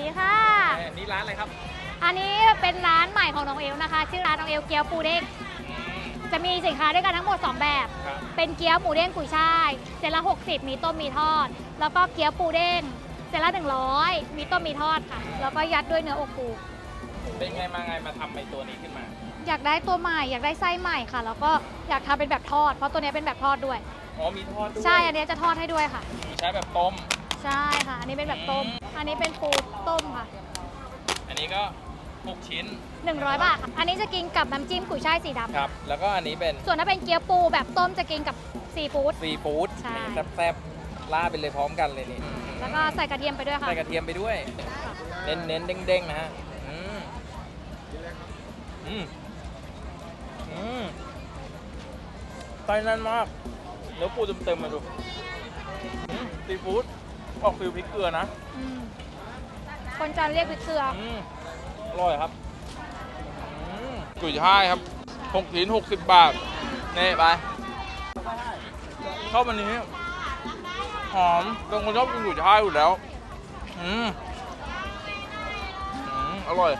ดีค่ะเอ้ยนี่ร้านอะไรครับ อันนี้เป็นร้านใหม่ของน้องเอลนะคะ ชื่อร้านน้องเอลเกี๊ยวปูเด้งจะมีสินค้าด้วยกันทั้งหมด 2 แบบ ครับ เป็นเกี๊ยวหมูเด้งกุยช่ายเซตละ60 มีต้มมีทอด แล้วก็เกี๊ยวปูเด้งเซตละ100 มีต้มมีทอดค่ะ แล้วก็ยัดด้วยเนื้ออกปู เป็นไงมาไงมาทำไอตัวนี้ขึ้นมา อยากได้ตัวใหม่อยากได้ไส้ใหม่ค่ะ แล้วก็อยากทำเป็นแบบทอด เพราะตัวนี้เป็นแบบทอดด้วย อ๋อมีทอดด้วยใช่อันนี้จะทอดให้ด้วยค่ะมีใช้แบบต้ม ใช่ค่ะ อันนี้เป็นแบบต้ม อันนี้เป็นปูต้มค่ะ อันนี้ก็หกชิ้น100 บาทค่ะ อันนี้จะกินกับน้ำจิ้มกุยช่ายสีดำครับ แล้วก็อันนี้เป็นส่วนถ้าเป็นเกี๊ยวปูแบบต้มจะกินกับซีฟู้ด ซีฟู้ดใช่ นี่แซ่บๆล่าดไปเลยพร้อมกันเลยนี่แล้วก็ใส่กระเทียมไปด้วยค่ะ ใส่กระเทียมไปด้วยค่ะเน้นเน้นๆเด้งๆนะฮะอืมอืมอืมไส้แนั่นมากเนื้อปูเต็มๆมาดูอืมซีฟู้ด ออกฟิลพริกเกลือนะอืมคนจะเรียกพริกเกลืออืมอร่อยครับอืมกุยช่ายครับหกชิ้นหกสิบบาทนี่ไปชอบอันนี้หอมเป็นคนชอบกินกุยช่ายอยู่แล้วอืมอืมอร่อย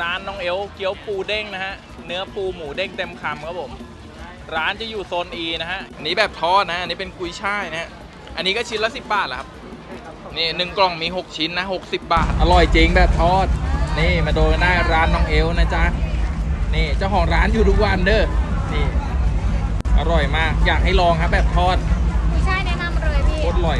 ร้านน้องเอลเกี๊ยวปูเด้งนะฮะ เนื้อปูหมูเด้งเต็มคำครับผม ร้านจะอยู่โซน E นะฮะ อันนี้แบบทอดนะอันนี้เป็นกุยช่ายนะฮะ อันนี้ก็ชิ้นละ 10 บาทแหละครับ นี่หนึ่งกล่องมี 6 ชิ้นนะ 60 บาท อร่อยจริงแบบทอด นี่มาโดนหน้าร้านน้องเอลนะจ๊ะ นี่เจ้าของร้านอยู่ทุกวันเด้อ นี่ อร่อยมาก อยากให้ลองครับแบบทอดกุยช่ายแนะนำเลยพี่ โคตรอร่อย